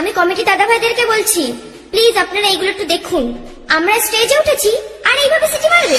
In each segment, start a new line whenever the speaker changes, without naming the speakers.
আমি কমিটি দাদা ভাইদেরকে বলছি, প্লিজ আপনারা এইগুলো একটু দেখুন। আমরা স্টেজে উঠেছি, আর এইভাবে সিটি মারবে।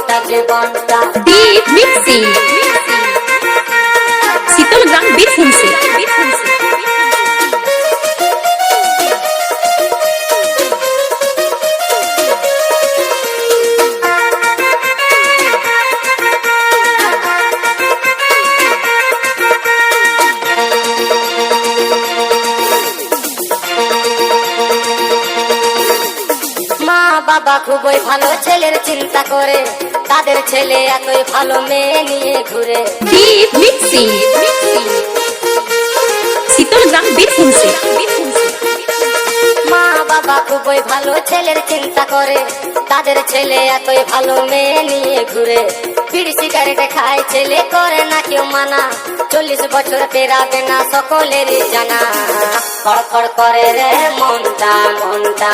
জীবনটা
Deep Mixing.
বাবা খুবই ভালো ছেলের চিন্তা করে। তাদের ছেলে এতই ভালো মেয়ে নিয়ে ঘুরে।
বীরভূম
মা বাবা খুবই ভালো ছেলের চিন্তা করে। তাদের ছেলে এতই ভালো মেয়ে নিয়ে ঘুরে। বিড়ি সিগারেট খায় ছেলে করে না কেউ মানা। চল্লিশ বছর পেরাবে না সকলেরই জানা। খড়খড় করে রে মনটা মনটা।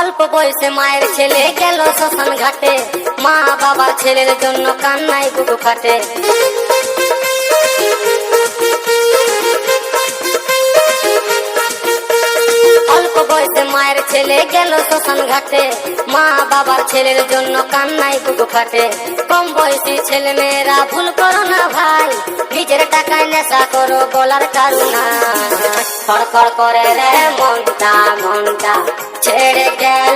অল্প বয়সে মায়ের ছেলে গেল শ্মশান ঘাটে। মা বাবার ছেলের জন্য কান্নায় বুকু ফাটে অল্প বয়সে মায়ের ছেলে গেল শ্মশান ঘাটে। মা বাবার ছেলের জন্য কান্নায় বুকু ফাটে কম বয়সী ছেলে মেয়েরা, ভুল করো না ভাই। নিজের টাকায় নেশা করো বলার কারুনা খড়খড় করে রে মনটা মনটা ছেড়ে